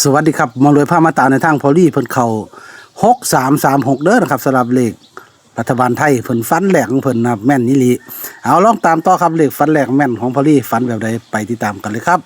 สวัสดีครับมารวยผ้ามาตาในทางพอลี่เพิ่นเขาหกสามสามหกเด้อนะครับสำหรับเลขรัฐบาลไทยเพิ่นฟันแหลกของเพิ่นนะครับแม่นนิลีเอาลองตามต่อครับเลขฟันแหลกแม่นของพอลี่ฟันแบบใดไปติดตามกันเลยครับ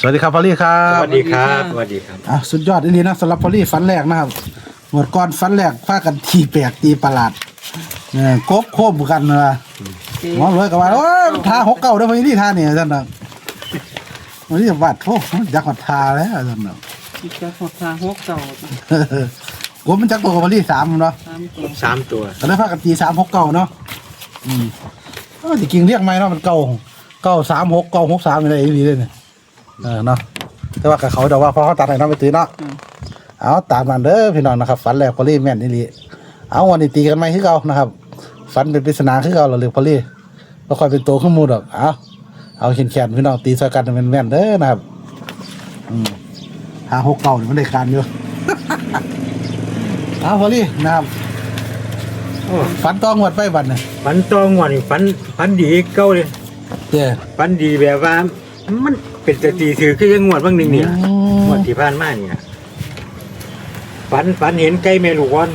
สวัสดีครับพอลี่ครับสวัสดีครับสวัสดีครับ อะสุดยอดอีหลีนะสำหรับพอลี่ฟันแรกนะครับหมดก่อนฟันแรกพากันทีแปลกตีประหลาดเนี่ยกบโคบกันนะหมอเลยก็ว่าโอ้ยทาหกเก้าได้พอลี่ทาเนี่ยท่านนะวันนี้วัดโทษอยากมาทาแล้วท่านนะ อีกจะหดทางหกเก่ากบมันจักตัวกับพอลี่สามเนาะ สามตัวสามตัวก็เลยพากันตีสามหกเก้าเนาะ อืมเออจริงๆเรียกไม่เนาะมันเก้าเก้าสามหกเก้าหกสามอะไรอย่างนี้เลยเนี่ย เออเนาะแต่ว่ากับเขาแต่ว่าพอเขาตัดให้เน้องไปตีเนาะเอาตามนั้นเด้อพี่น้องนะครับฝันแล้วพอลี่แม่นนี่ลีเอาวันนี้ตีกันไหมคือเก่านะครับฝันเป็นปริศนาคือเก่าเราเรียกพอลี่บ่ค่อยเป็นโตขึ้นหมูดอกเอาเอาเขียนแขนๆพี่น้องตีใส่กันให้มันแม่นเด้อนะครับอืมหาหกเก่านี่มันได้การอยู่เอาพอลี่นะครับโอ้ฝันต้องงวดไปบัดเนี่ยฝันตองวันฝันฝันดีเก้าเลยเจ้ฝันดีแบบว่า มันเป็นสติถือคือยังงวดบางหนึ่งเนี่ยอืมงวดที่ผ่านมาเนี่ยฝันฝันเห็นไก่แม่ลูกวอน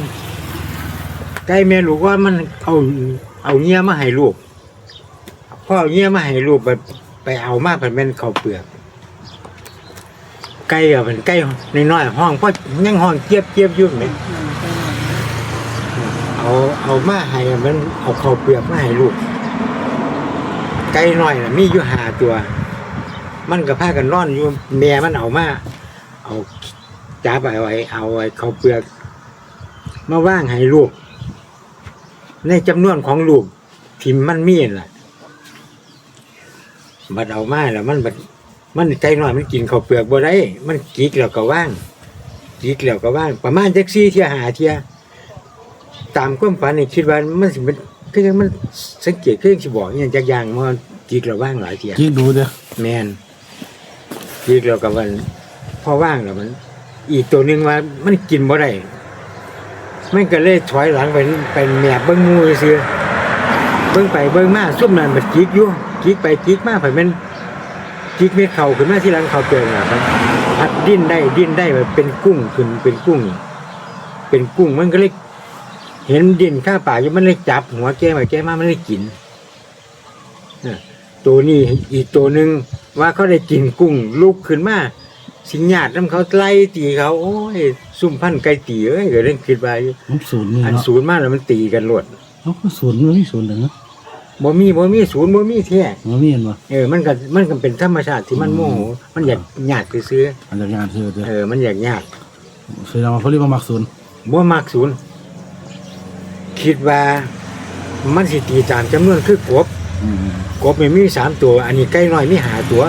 ไก่แม่ลูกวอนมันเอาเอาเงี้ยมาให้ลูกพ่อเอาเงี้ยมาให้ลูกไปไปเอามาผันเป็นข้าวเปลือกไก่อะเป็นไก่น้อยๆห้องพ่อยังห้องเจี๊ยบเจี๊ยบๆอยุ่งเลยอืมก็เอาเอามาให้มันเอาข้าวเปลือกมาให้ลูก ไก่น้อยน่ะมีอยู่หาตัว มันก็พากันนอนอยู่แม่มันเอามาเอาจับเอาไว้เอาไว้ข้าวเปลือก มาว่างให้ลูก ในจำนวนของลูกที่มันมีนั่นล่ะบัดเอามาแล้วมันบัดมันไก่น้อยมันกินข้าวเปลือกบ่ได้ มันกิกแล้วก็ว่างกิกแล้วก็ว่าง ประมาณจักซี่เที่ยหาเที่ยตามความฝันนี่คิดว่ามันสิเป็นคือยังมันสังเกตคือยังสิบอกอหย่างจักอย่างมันจิกเราว่างหลายเทียยิงดูเด้อแมน จิกเรากับมันพอว่างแล้วมัน อีกตัวหนึ่งว่ามันกินบ่ได้มันก็เลยถอยหลังไปไปแมบเบิ้งหมูซื้อเบิ้งไปเบิ้งมาซุ่มนั้นมันจิกอยู่จิกไปจิกมาไปมันจิกเม็ดเข่าขึ้นมาที่หลังเข่าเกินอะมันพัดดิ้นได้ดิ้นได้แบบเป็นกุ้งขึ้นเป็นกุ้ง เป็นกุ้งมันก็เลยเห็นดินข้าป่าอยู่มันเลยจับหัวแก้มาแก้มามันเลยกินน่ะ ตัวนี้อีกตัวหนึ่งว่าเขาได้กินกุ้งลุกขึ้นมาสิญาติน้ำเขาไล่ตีเขาโอ้ยซุ่มพันไก่ตีเอ้ยเกิดเรื่องคิดไปมันศูนย์นี่อันเนาะศูนย์มากแล้วมันตีกันหลดเอ้าศูนย์มันมีศูนย์เด้อบ่มีบ่มีศูนย์บ่มีแท้มันมีเห็นบ่เออมันก็มันก็เป็นธรรมชาติที่มันโมโหมันอยากญาติซื้ออันจากงานเธอเด้อๆเออมันอยากญาติแสดงว่าพอลี่มามักศูนย์บ่มักศูนย์คิดว่ามันสิตีตามจำนวนคือกบอืม กบมันมีสามตัว อันนี้ไก่น้อยมีหาตัว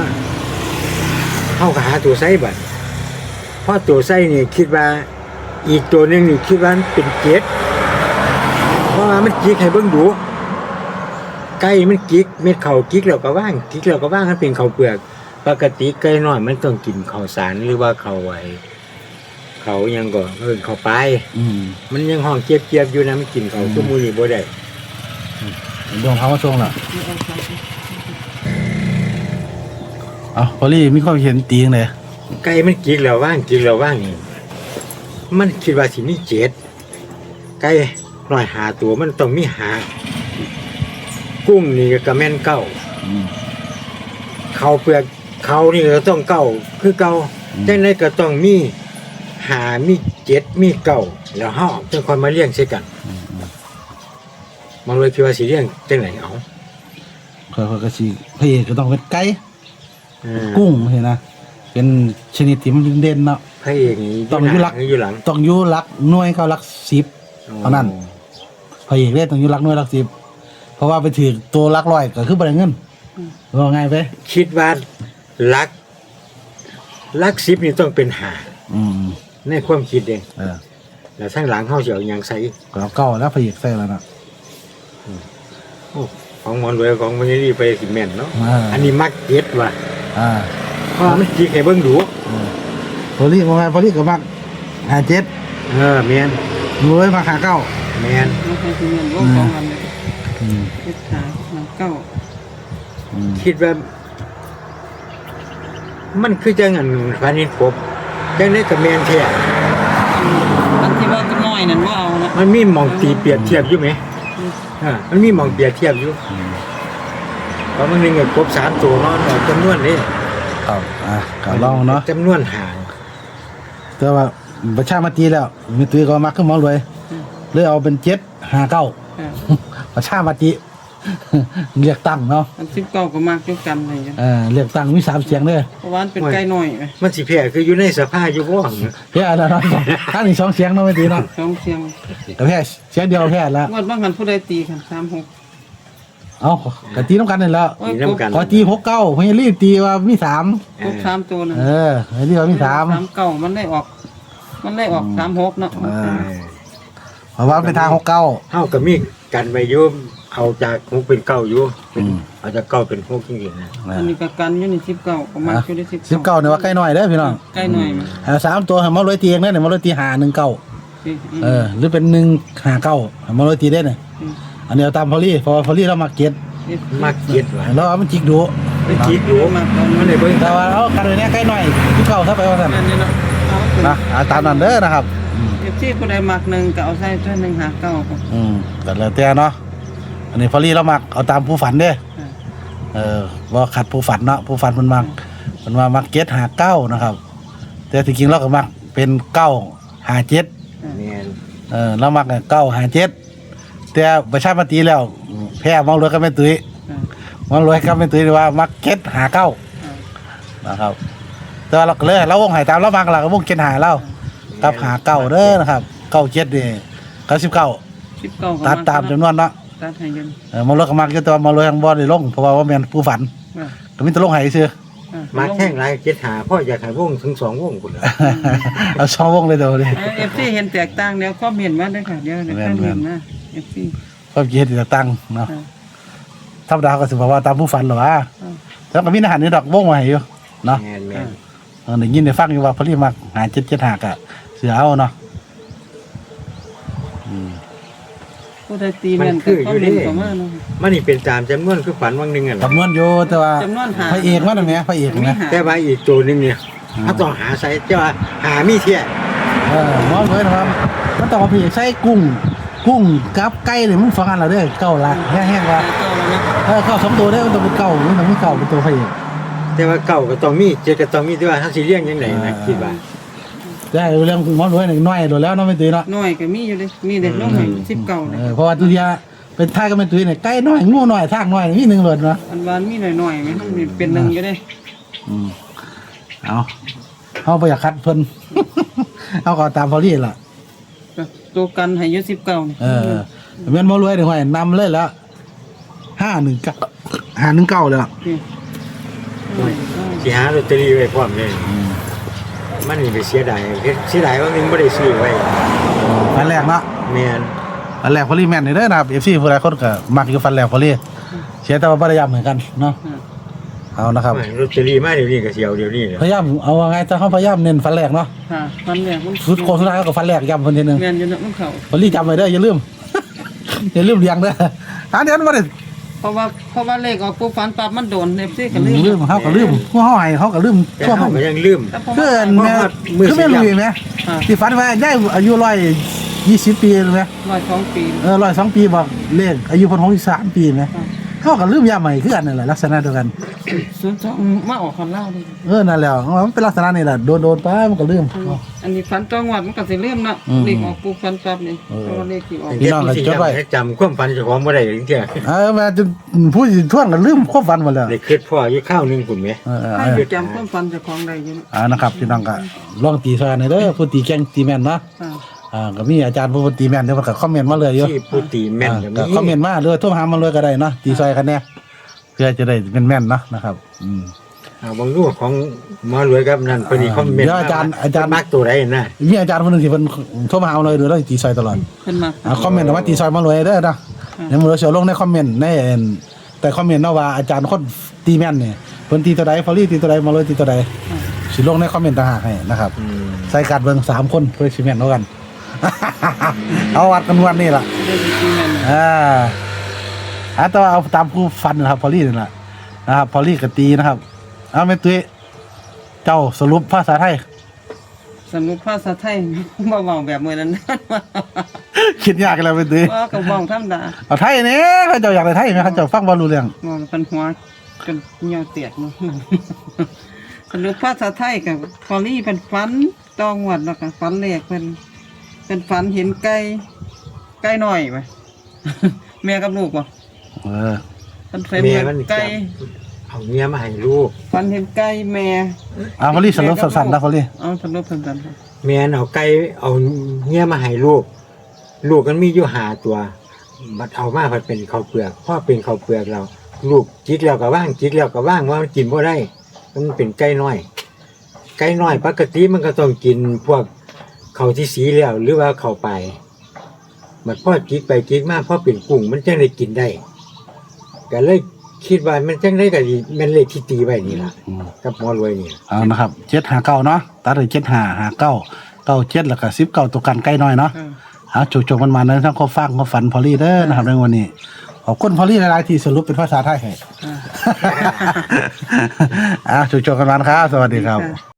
เข้ากับหาตัวไส้บัดเพราะตัวไส้นี่คิดว่า อีกตัวหนึ่งนี่คิดว่ามันเป็นเกล็ดเพราะว่ามันจิกให้เบิ่งดูไก่มันจิกเม็ดเข่าจิกแล้วก็ว่างจิกแล้วก็ว่างมันเป็นเข่าวเปลือก ปกติไก่น้อยมันต้องกินข้าวสารหรือว่าข้าวไหวเขายังก็เออข้าวไปลายอืมมันยังห้องเจี๊ยบๆอยู่นะมันกินข้าวชั่วโมงนี้บ่ได้ ดวงเขามาส่งล่ะเอาไปเอ้าพอลี่มีความเห็นตีจังไดไก่มันจิกแล้วว่างจิกแล้วว่างนี่มันคิดว่าสิมีเจ็ดไก่หน่อยหาตัวมันต้องมีหา กุ้งนี่ก็แม่นเก้าเขาเปลือกเขานี่ก็ต้องเก้าคือเก้าอืมจังไดก็ต้องมีหามีเจ็ดมีเก้าแล้วเฮาจึงค่อยมาเลี้ยงใส่กัน มอืมมันเลยคิดว่าสิเลี้ยงจังไหนเอาค่อยๆก็สิพระเอกก็ต้องเป็นไก่อ่ากุ้งเห็นนะเป็นชนิดที่มันเด่นเนาะ พระเอกนี่ต้องอยู่หลักอยู่หลังต้องอยู่หลักหน่วยเขาหลักสิบ เท่านั้น พระเอกเล่นต้องอยู่หลักหน่วยหลักสิบเพราะว่าไปถือตัวหลักร้อยก็คือบ่ได้เงินว่าไงไปคิดว่าลักลักสิบนี่ต้องเป็นหาอืมในความคิดเองเออแล้วทั้งหลังเขาจะเอาหยังใส่ก็เอาเก่าแล้วพระเอกใส่แล้วนะโอ้ ของหมอนรวยของมันนี่ไปสิแม่นเนาะอ่า อันนี้มักเก็ตว่ะอ่าเพราะมันจีให้เบิ่งดูพอลี่มาไงพอลี่ก็มักหาเจ็ดเออแม่นรวยมาหาเก้าแม่นแล้วใครที่เงินร่วมสองอันเลยอืมเจ็ดหาหาเก้าอืมคิดว่า มันคือจังอันฟันนี้ครบจังได้กับแม่นแท้อันที่ว่าก็น้อยนั่นว่าเอานะมันมีหมองตีเปรียบเทียบอยู่ไหม อ่ามันมีหมองเปรียบเทียบอยู่เพราะมันนึงก็ครบสามตัวเนาะเนาะจำนวนนี่ครับอะก็ลองเนาะจำนวนห่างแต่ว่าประชามาตีแล้วมีตุ้ยก็มักขึ้นหมอรวยเลยเอาเป็นเจ็ดหาเก้าค่ะประชามาตี เรียกตั้งเนาะอันสิบเก้าก็มากด้วยกันเลยจ้ะเออเรียกตั้งมีสามเสียงเด้อเพราะว่ามันเป็นไก่น้อยไหมมันสิแพ้คืออยู่ในสภาพอยู่บ่แพ้แล้วเนาะข้างนี้สองเสียงเนาะไม่ตีเนาะสองเสียงแต่แพ้เสียงเดียวแพ้แล้วงวดบางหันผู้ใดตีกันสามหกเอากะตีน้ำกันนี่แหล้วโอ้ยมีน้ำกันขอตีหกเก้าพยารีบตีว่ามีสามครบสามตัวนะเออพยารีบว่ามีสามสามเก้ามันได้ออก มันได้ออกสามหกเนาะเออเพราะว่าเป็นทางหกเก้าเฮาก็มีกันไว้อยู่ เอาจากหกเป็นเก้าอยู่เป็นอืมเอาจากเก้าเป็นหกจริงๆนะอันนี้ก็กันอยู่ในสิบเก้าก็มากอยู่ในสิบสิบเก้าเนี่ยว่าใกล้หน่อยเด้อพี่น้องใกล้หน่อยไหมเอาสามตัวให้หมารวยตีเองได้เนี่ยมารวยตีหาหนึ่งเก้าอืมเออ หรือเป็นหนึ่งหาเก้าให้มารวยตีได้เนี่ยอืมอันนี้เอาตามพอลี่เพราะว่าพอลี่เรามาเก็ตมักเก็ดว่ะแล้วเอามันจิกดูไปคิดอยู่มากตอนมัมันนได้เบิ่งแต่ว่าเอากันเลยเนี่ยใกล้หน่อยสิบเก้าถ้าไปว่าสั่นนั่นนี่เนาะเอานะเอาตามนั้นเด้อนะครับเอฟซีผู้ใดมักหนึ่งก็เอาใส่ตัวหนึ่งหาเก้าครับอืมแต่แล้วแต่เนาะ อันนี้พอลี่เรามักเอาตามผู้ฝันเด้ออ่าเออว่าขัดผู้ฝันเนาะผู้ฝันมันมักมันว่ามักเก็ตหาเก้านะครับ แต่ที่จริงเราก็มักเป็นเก้าหาเจ็ดแม่นเออเรามักเก้าหาเจ็ดแต่ประชามาตีแล้ว แพ้มองรวยก็ไม่ตุ้ยอ่ามองรวยก็ไม่ตุ้ยว่ามักเก็ตหาเก้าอ่านะครับแต่ว่าเราก็เลยเราวงหายตามเรามักเราก็วงเก็ตหาเรากับหาเก้าเด้อนะครับเก้าเจ็ดนี่เก้าสิบเก้าสิบเก้าก็ตัดตามจำนวนเนาะ ตัดให้เงินเออมองรวยก็มักอยู่แต่ว่ามองรวยยังบ่ได้ลงเพราะว่าว่าแม่นผู้ฝันอ่าก็มีแต่ลงใหายซื่อ อ่ามาแข่งหลายเก็ดหาพ่ออยากให้วงถึงสองวงพุ่นล่ะเอาช่องวงเลยเดี๋ยวนี้ เอฟซีเห็นแตกต่างเดี๋ยวคอมเมนต์มาด้วยค่ะเดี๋ยวเดี๋ยวคอมเมนต์มาเอฟซี ความคิดเห็นจะตั้งเนาะธรรมดาก็สิบอกว่าตามผู้ฝันเหรอวะแล้วก็มีอาหารนี่ดอกวงมาให้อยู่เนาะแม่นแม่นเออได้ยินได้ฟังอยู่ว่าพอดีมักหาเจ็ดเจ็ดหักอะเสือเอาเนาะ ผู้ใดตีแม่นก็คอมเมนต์เข้ามาเนาะมันนี่เป็นตามจำนวนคือฝันวังหนึงอะจำนวนอยู่แต่ว่าจำนวนหาพระเอกมันน่ะแหม่พระเอกมีนะหาแต่ว่าอีกตัวหนึงเนี่ยถ้าต้องหาใส่จะว่าหามีเที่ยเออมองเลยนะครับมันต้องมาพระเอกใส่กุ้ง กุ้งกับไก่เนี่ยมึงฟังกันเราเด้อเก้าละแห้งๆว่าเก้าแล้วนะเออเก้าสองตัวเด้อมันต้องเป็นเก้ามันต้องมีเก้าเป็นตัวพระเอกแต่ว่าเก่าก็ต้องมีเจ็ดก็ต้องมีด้วยว่าถ้าสิเลี้ยงยังไงนะคิดว่า ได้เรื่องมองรวยหนึ่งน้อยโดนแล้วเนาะไม่ตีเนาะน้อยก็มีอยู่เลยมีเด็กน้องให้สิบเก้าเลยเออเพราะว่าตุเทียเป็นท่ายก็เป็นตุยเนี่ยไก่น้อยงูน้อยทางน้อยนี่หนึ่งเลยเนาะอันวานมีหน่อยๆไหมมันมีเป็นหนึ่งอยู่เด้อืมเอาเอาไปอยากคัดเพิ่น เอาก็ตามพอลี่ล่ะ ก็ตัวกันให้อยุสิบเก้านี่เออเมียนมารวยเดี๋ยวห้อยนำเลยแล้วห้าหนึ่งเก้าห้าหนึ่งเก้าเลยล่ะนี่น้อยน้อยสิหาลอตเตอรี่ไว้พร้อมเลย มันนี่ไปเสียดายเฮ็ดเสียดายว่ามันบ่ได้ซื้อไว้ฟันแรกเนาะแม่นฟันแรกพอลี่แม่นนี่เด้อนะครับเอฟซีผู้ใดคนก็มักอยู่ฟันแรกพอลี่เสียแต่ว่าพยายามเหมือนกันเนาะอ่าเอานะครับลอตเตอรี่มาเดี๋ยวนี้ก็สิเอาเดี๋ยวนี้แหละพยายามเอาว่าไงแต่เขาพยายามเน้นฟันแรกเนาะค่ะมันแรกมันสุดโคตรสุดท้ายก็ฟันแรกย้ำคนทีหนึงแม่นอยู่เนาะมันเข้าพอลี่จำไว้เด้ออย่าลืมอย่าลืมเรียงเด้ออันเดี๋ยวมันบ่ได้ เพราะว่าเพราะว่าเลขออกปุ๊บฟันปั๊บมันโดนเอฟซีก็ลืมลืมเขาก็ลืมผู้เฮาให้เขาก็ลืมแต่ทั่วเฮาเขาก็ยังลืม แต่พอเพื่อนมาแม่มือคือแม่สีลุดำยไหมอ่าที่ฝันว่าได้อายุร้อยยี่สิบปีไหมร้อยสองปี เออร้อยสองปีบอกเลขอายุพันหกสิบสามปีไหมเขาก็ลืมยาใหม่คือกันนั่นแหละลักษณะเดียวกัน ศูนย์สองมาออกคันเล่าเลยเออนั่นแหละมันเป็นลักษณะนี่แหละโดนโดนไปมันก็ลืม อันนี้ฟันต้องวัดมันก็สิลืมเนาะอืม เลขออกปุ๊บฟันปั๊บนี่เพราะว่าเลขที่ออกพี่น้องก็จดไว้ให้จำความฝันเจ้าของบ่ได้จังซี่เออแม่จนผู้สิท่วงก็ลืมควบฝันหมดแล้วได้คิดพ่ออยู่ข้าวหนึงพุ่นแมเออเออให้เอจำความฟันเจาของใดอยู่เนอ่านะครับพี่น้องก็ลองตีซอยหน่อยเด้อผู้ตีแกงตีแม่นเนาะอ่าอ่าก็มีอาจารย์ผู้ตีแม่นเดี๋ยวมันก็คอมเมนต์มาเลยอยู่ที่ผู้ตีแม่นก็มีก็คอมเมนต์มาเลยโทั่วหามาเลยก็ได้เนาะตีซอยกันแน่ เพื่อจะได้เป็นแม่นเนาะนะครับ อืม อ่าบางรูปของหมอรวยครับนั่นเพิ่นนี่คอมเมนต์เดี๋ยวอาจารย์อาจารย์ มักตัวใดนะมีอาจารย์คนหนึงที่เพิ่นโทรมาหาเราเลยเดี๋ยวเราสิตีซอยตลอดเพิ่นมาอ่าคอมเมนต์เอาว่าตีซอยมาเลยเด้อนะเดี๋ยวมือเราเสียวลงในคอมเมนต์ในแต่คอมเมนต์เนาะว่าอาจารย์คนตีแม่นเนี่ยเพิ่นตีตัวใดฟอรี่ตีตัวใดมาเลยตีตัวใดสิลงในคอมเมนต์ต่างหากให้นะครับ อืมใส่การเบิ่งสามคนเพื่อสิแม่นเท่ากัน เอาวัดกันวันนี้ล่ะเรื่องจริงๆนั่นน่ะอ่า อะแต่ว่าเอาตามผู้ฟันนะครับ พอลี่นี่แหละนะครับพอลี่กับตีนะครับเอาแม่ตุ้ยเจ้าสรุปภาษาไทย สรุปภาษาไทยบ่เว้าแบบมื้อนั้นคิดยากกันแล้วแม่ตุ้ยว่าก็เว้าธรรมดาเอาไทยเนี่ยเขาเจ้าอยากได้ไทยไหมเขาเจ้าฟังบอรู้เรื่องมองเป็นหัวจนเหี่ยวเตียดมาสรุปภาษาไทยกับพอลี่เป็นฝันตองหวัดแล้วก็ฝันแรกเป็นเป็นฝันเห็นไก่ไก่น้อยไปแม่กับลูกบ่ เออมันเป็นแม่มันไก่เอาเมียมาให้ลูกฝันเห็นไก่แม่เอาพอลี่สรุปสั้นๆนะพอลี่เอาสรุปสั้นๆค่ะแม่นเอาไก่เอาเมียมาให้ลูก ลูกมันมีอยู่หาตัวบัดเอามาพัดเป็นข้าวเปลือกพ่อเป็นข้าวเปลือกเรา ลูกจิกแล้วก็ว่างจิกแล้วก็ว่างว่ามันกินบ่ได้มันเป็นไก่น้อย ไก่น้อยปกติมันก็ต้องกินพวกเขาวที่สีแล้วหรือว่าเข้าวไปมันพ่อจิกไปจิกมาพ่อเป็นกุ้งมันจังได้กินได้ ก็เลยคิดว่ามันจังได้ก็ดีแมันเลยที่ตีไว้นี่ล่ะอืมกับหมอรวยนี่เอานะครับเจ็ดหาเก้าเนาะตัดเลยเจ็ดหาหาเก้าเก้าเจ็ดแล้วก็สิบเก้าตัวกันใกล้น้อยเนาะอ่าเอาจุกจกมันมาในทั้งข้อฟังข้อฝันพอลี่เด้อนะครับในวันนี้ขอบคุณพอลี่หลายๆที่สรุปเป็นภาษาไทยให้อ่าอ่าจุกจกกันมานะครับสวัสดีครับค่ะ